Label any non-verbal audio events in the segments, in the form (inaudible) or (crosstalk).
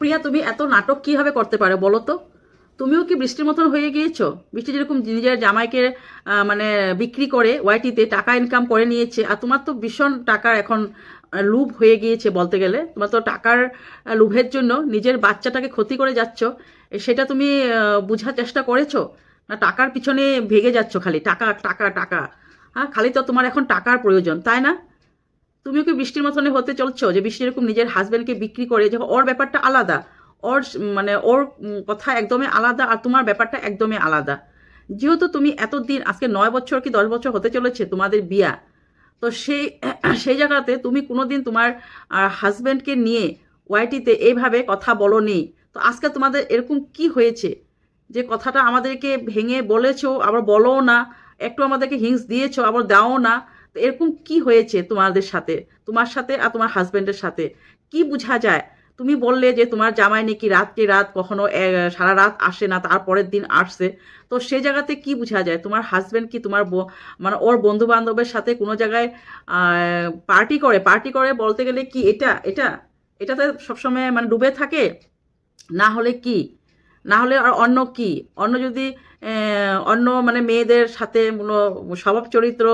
প্রিয়া, তুমি এত নাটক কীভাবে করতে পারো বলো তো? তুমিও কি বৃষ্টির মতন হয়ে গিয়েছো? বৃষ্টি যেরকম নিজের জামাইকে মানে বিক্রি করে ওয়াইটিতে টাকা ইনকাম করে নিয়েছে, আর তোমার তো ভীষণ টাকার এখন লুভ হয়ে গিয়েছে বলতে গেলে। তোমার তো টাকার লুভের জন্য নিজের বাচ্চাটাকে ক্ষতি করে যাচ্ছ। সেটা তুমি বোঝার চেষ্টা করেছ? না টাকার পিছনে ভেগে যাচ্ছ খালি? টাকা টাকা টাকা। হ্যাঁ খালি তো তোমার এখন টাকার প্রয়োজন, তাই না? তুমিও কি বৃষ্টির মতনে হতে চলছো? যে বৃষ্টি এরকম নিজের হাজবেন্ডকে বিক্রি করে, যে ওর ব্যাপারটা আলাদা। ওর মানে ওর কথা একদমই আলাদা আর তোমার ব্যাপারটা একদমই আলাদা। যেহেতু তুমি এতদিন, আজকে নয় বছর কি দশ বছর হতে চলেছে তোমাদের বিয়া, তো সেই (clears throat) সেই জায়গাতে তুমি কোনোদিন তোমার হাজব্যান্ডকে নিয়ে ওয়াইটিতে এইভাবে কথা বলো নি তো আজকে তোমাদের এরকম কি হয়েছে? যে কথাটা আমাদেরকে ভেঙে বলেছ, আবার বলো না, একটু আমাদেরকে হিংস দিয়েছ, আবার দাও না তো এরকম কি হয়েছে তোমাদের সাথে? তোমার সাথে আর তোমার হাজব্যান্ডের সাথে? কি বোঝা যায়? তুমি বললে যে তোমার জামাই নাকি রাতকে রাত কখনো সারা রাত আসে না, তারপরের দিন আসছে। তো সে জায়গাতে কি বোঝা যায়? তোমার হাজব্যান্ড কি তোমার মানে ওর বন্ধু বান্ধবের সাথে কোনো জায়গায় পার্টি করে? পার্টি করে বলতে গেলে কি এটা এটা, এটাতে সবসময় মানে ডুবে থাকে? না হলে কি? না হলে আর অন্য কি? অন্য যদি অন্য মানে মেয়েদের সাথে কোনো স্বভাব চরিত্র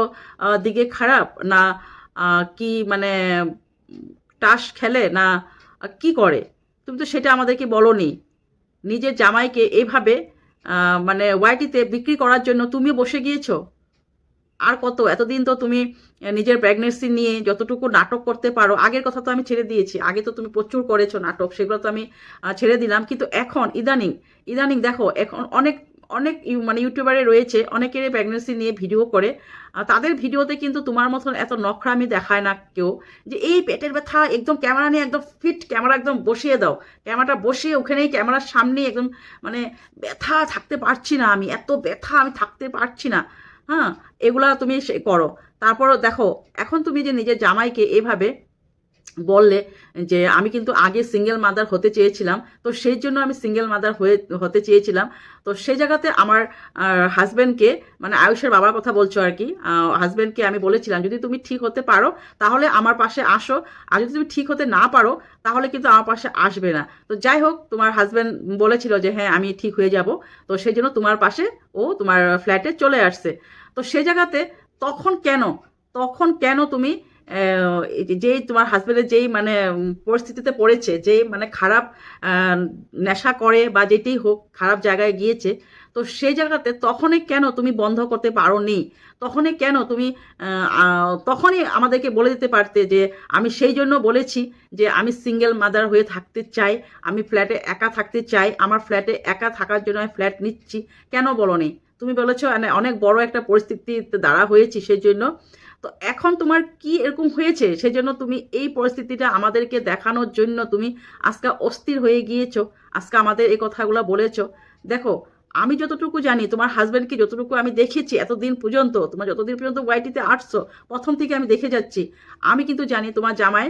দিকে খারাপ, না কি মানে টাস খেলে, না কি করে? তুমি তো সেটা আমাদেরকে বলনি। নিজের জামাইকে এভাবে মানে ওয়াইটিতে বিক্রি করার জন্য তুমি বসে গিয়েছো? আর কত? এতদিন তো তুমি নিজের প্রেগনেন্সি নিয়ে যতটুকু নাটক করতে পারো, আগের কথা তো আমি ছেড়ে দিয়েছি। আগে তো তুমি প্রচুর করেছ নাটক, সেগুলো তো আমি ছেড়ে দিলাম। কিন্তু এখন, ইদানিং ইদানিং দেখো, এখন অনেক অনেক মানে ইউটিউবারে রয়েছে, অনেকেরই প্রেগনেন্সি নিয়ে ভিডিও করে তাদের ভিডিওতে কিন্তু তোমার মতন এত নখরামি দেখায় না কেউ, যে এই পেটের ব্যথা, একদম ক্যামেরা নিয়ে একদম ফিট ক্যামেরা একদম বসিয়ে দাও। ক্যামেরাটা বসিয়ে ওখানেই ক্যামেরার সামনে একদম মানে ব্যথা থাকতে পারছি না আমি, এত ব্যথা আমি থাকতে পারছি না। হ্যাঁ এগুলা তুমি করো। তারপর দেখো এখন তুমি যে নিজের জামাইকে এভাবে বললে যে আমি কিন্তু আগে সিঙ্গেল মাদার হতে চেয়েছিলাম, তো সেই জন্য আমি সিঙ্গেল মাদার হয়ে, হতে চেয়েছিলাম। তো সেই জায়গাতে আমার হাজব্যান্ডকে মানে আয়ুষের বাবার কথা বলছো আর কি হাজব্যান্ডকে আমি বলেছিলাম, যদি তুমি ঠিক হতে পারো, তাহলে আমার পাশে আসো। আর যদি তুমি ঠিক হতে না পারো, তাহলে কিন্তু আমার পাশে আসবে না। তো যাই হোক, তোমার হাজব্যান্ড বলেছিল যে হ্যাঁ আমি ঠিক হয়ে যাব। তো সেই জন্য তোমার পাশে ও তোমার ফ্ল্যাটে চলে আসছে। তো সেই জায়গাতে তখন কেন তখন কেন তুমি যেই তোমার হাজবেন্ডের যেই মানে পরিস্থিতিতে পড়েছে, যেই মানে খারাপ নেশা করে বা যেটাই হোক, খারাপ জায়গায় গিয়েছে, তো সেই জায়গাতে তখনই কেন তুমি বন্ধ করতে পারো নি তখনই কেন তুমি তখনই আমাদেরকে বলে দিতে পারতে যে, আমি সেই জন্য বলেছি যে, আমি সিঙ্গেল মাদার হয়ে থাকতে চাই, আমি ফ্ল্যাটে একা থাকতে চাই, আমার ফ্ল্যাটে একা থাকার জন্য আমি ফ্ল্যাট নিচ্ছি। কেন বলনি? তুমি বলেছ মানে অনেক বড় একটা পরিস্থিতিতে দাঁড়া হয়েছি সেই জন্য তো এখন তোমার কি এরকম হয়েছে? সেই জন্য তুমি এই পরিস্থিতিটা আমাদেরকে দেখানোর জন্য তুমি আজকে অস্থির হয়ে গিয়েছো। আজকে আমাদের এই কথাগুলো বলেছ। দেখো, আমি যতটুকু জানি, তোমার হাজব্যান্ডকে যতটুকু আমি দেখেছি এতদিন পর্যন্ত, তোমার যতদিন পর্যন্ত ওয়াইটিতে আসছো, প্রথম থেকে আমি দেখে যাচ্ছি। আমি কিন্তু জানি তোমার জামাই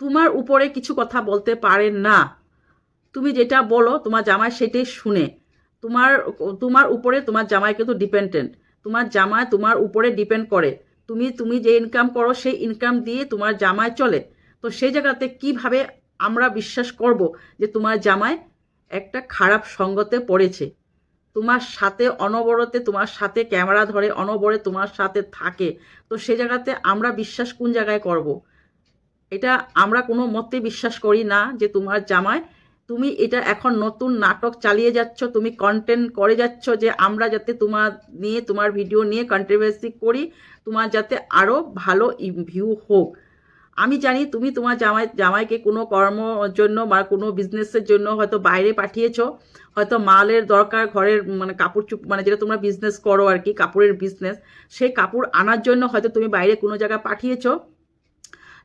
তোমার উপরে কিছু কথা বলতে পারে না। তুমি যেটা বলো, তোমার জামাই সেটাই শুনে। তোমার তোমার উপরে তোমার জামাই কিন্তু ডিপেন্ডেন্ট তোমার জামাই তোমার উপরে ডিপেন্ড করে। তুমি তুমি যে ইনকাম করো, সেই ইনকাম দিয়ে তোমার জামাই চলে। তো সেই জায়গাতে কীভাবে আমরা বিশ্বাস করব যে তোমার জামাই একটা খারাপ সঙ্গতে পড়েছে? তোমার সাথে অনবরতে, তোমার সাথে ক্যামেরা ধরে অনবরে তোমার সাথে থাকে। তো সে জায়গাতে আমরা বিশ্বাস কোন জায়গায় করব। এটা আমরা কোনো মতে বিশ্বাস করি না যে তোমার জামাই তুমি এটা এখন নতুন নাটক চালিয়ে যাচ্ছ, তুমি কন্টেন্ট করে যাচ্ছ যে আমরা যাতে তোমার নিয়ে, তোমার ভিডিও নিয়ে কন্ট্রোভার্সি করি, তোমার যাতে আরও ভালো ভিউ হোক। আমি জানি তুমি তোমার জামাই, জামাইকে কোনো কর্ম জন্য বা কোনো বিজনেসের জন্য হয়তো বাইরে পাঠিয়েছো, হয়তো মালের দরকার, ঘরের মানে কাপড় চুপ মানে যেটা তোমরা বিজনেস করো আর কি, কাপড়ের বিজনেস সেই কাপড় আনার জন্য হয়তো তুমি বাইরে কোনো জায়গায় পাঠিয়েছো।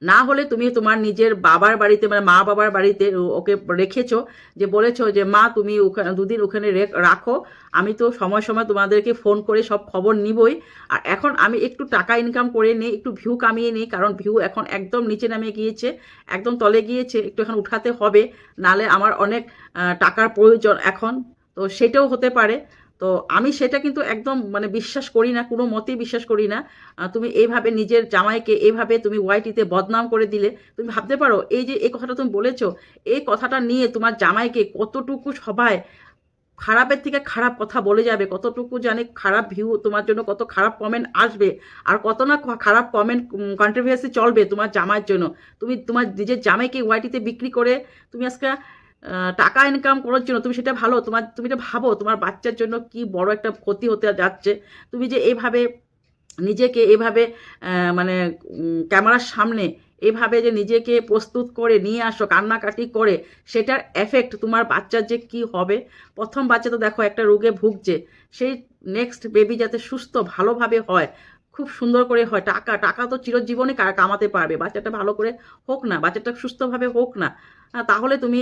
না হলে তুমি তোমার নিজের বাবার বাড়িতে মানে মা বাবার বাড়িতে ওকে রেখেছো, যে বলেছ যে, মা, তুমি ওখানে দুদিন ওখানে রেখ- আমি তো সময় সময় তোমাদেরকে ফোন করে সব খবর নিবই। আর এখন আমি একটু টাকা ইনকাম করে নিই, একটু ভিউ কামিয়ে নিই, কারণ ভিউ এখন একদম নিচে নামে গিয়েছে, একদম তলে গিয়েছে, একটু এখন উঠাতে হবে, নালে আমার অনেক টাকার প্রয়োজন এখন। তো সেটাও হতে পারে। তো আমি সেটা কিন্তু একদম মানে বিশ্বাস করি না, কোনো মতেই বিশ্বাস করি না। তুমি এইভাবে নিজের জামাইকে এইভাবে তুমি ওয়াইটিতে বদনাম করে দিলে, তুমি ভাবতে পারো, এই যে এই কথাটা তুমি বলেছ, এই কথাটা নিয়ে তোমার জামাইকে কতটুকু সবাই খারাপের থেকে খারাপ কথা বলে যাবে, কতটুকু জানে খারাপ ভিউ তোমার জন্য, কত খারাপ কমেন্ট আসবে, আর কত না খারাপ কমেন্ট কন্ট্রোভার্সি চলবে তোমার জামাইয়ের জন্য। তুমি তোমার নিজের জামাইকে ওয়াইটিতে বিক্রি করে, তুমি আজকে টাকা ইনকাম করার জন্য তুমি সেটা ভালো, তোমার, তুমি এটা ভাবো, তোমার বাচ্চার জন্য কি বড় একটা ক্ষতি হতে যাচ্ছে। তুমি যে এইভাবে নিজেকে এভাবে মানে ক্যামেরার সামনে এভাবে যে নিজেকে প্রস্তুত করে নিয়ে আসো, কান্নাকাটি করে, সেটার এফেক্ট তোমার বাচ্চার যে কি হবে? প্রথম বাচ্চা তো দেখো একটা রোগে ভুগছে, সেই নেক্সট বেবি যাতে সুস্থ, ভালোভাবে হয় খুব সুন্দর করে হয়। টাকা টাকা তো চিরজীবনে কামাতে পারবে। বাচ্চাটা ভালো করে হোক না, বাচ্চাটা সুস্থভাবে হোক না তাহলে তুমি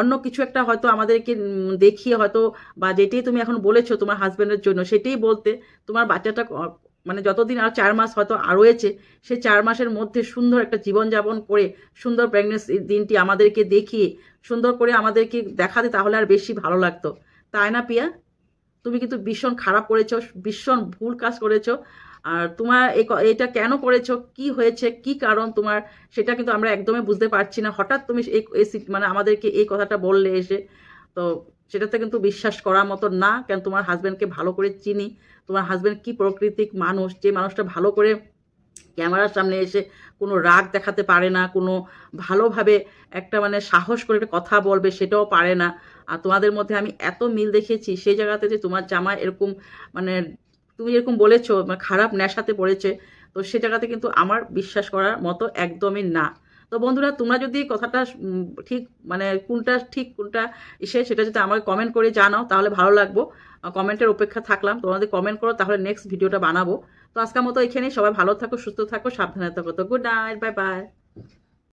অন্য কিছু একটা হয়তো আমাদেরকে দেখিয়ে হয়তো বা যেটাই তুমি এখন বলেছ তোমার হাজব্যান্ডের জন্য, সেটাই বলতে তোমার বাচ্চাটা মানে যতদিন আর চার মাস হয়তো আর রয়েছে, সে চার মাসের মধ্যে সুন্দর একটা জীবনযাপন করে, সুন্দর প্রেগনেন্সি দিনটি আমাদেরকে দেখিয়ে, সুন্দর করে আমাদেরকে দেখাতে তাহলে আর বেশি ভালো লাগতো। তাই না, পিয়া? তুমি কিন্তু ভীষণ খারাপ করেছ, ভীষণ ভুল কাজ করেছ। আর তোমার এটা কেন করেছ? কি হয়েছে? কি কারণ তোমার? সেটা কিন্তু আমরা একদমই বুঝতে পারছি না। হঠাৎ তুমি এই মানে আমাদেরকে এই কথাটা বললে এসে, তো সেটাতে কিন্তু বিশ্বাস করার মতো না। কেন তোমার হাজব্যান্ডকে ভালো করে চিনি। তোমার হাজব্যান্ড কি প্রকৃতিক মানুষ? যে মানুষটা ভালো করে ক্যামেরার সামনে এসে কোনো রাগ দেখাতে পারে না, কোনো ভালোভাবে একটা মানে সাহস করে একটা কথা বলবে, সেটাও পারে না। আর তোমাদের মধ্যে আমি এত মিল দেখেছি, সেই জায়গাতে যে তোমার জামা এরকম মানে তুমি যেরকম বলেছ মানে খারাপ নেশাতে পড়েছে, তো সে জায়গাতে কিন্তু আমার বিশ্বাস করার মতো একদমই না। তো বন্ধুরা, তোমরা যদি কথাটা ঠিক মানে কোনটা ঠিক, কোনটা এসে সেটা যদি আমাকে কমেন্ট করে জানাও, তাহলে ভালো লাগবো। কমেন্টের অপেক্ষা থাকলাম তোমাদের কমেন্ট করো, তাহলে নেক্সট ভিডিওটা বানাবো। তো আজকের মতো এখানেই, সবাই ভালো থাকো, সুস্থ থাকো, সাবধানে থাকো। তো গুড নাইট বাই বাই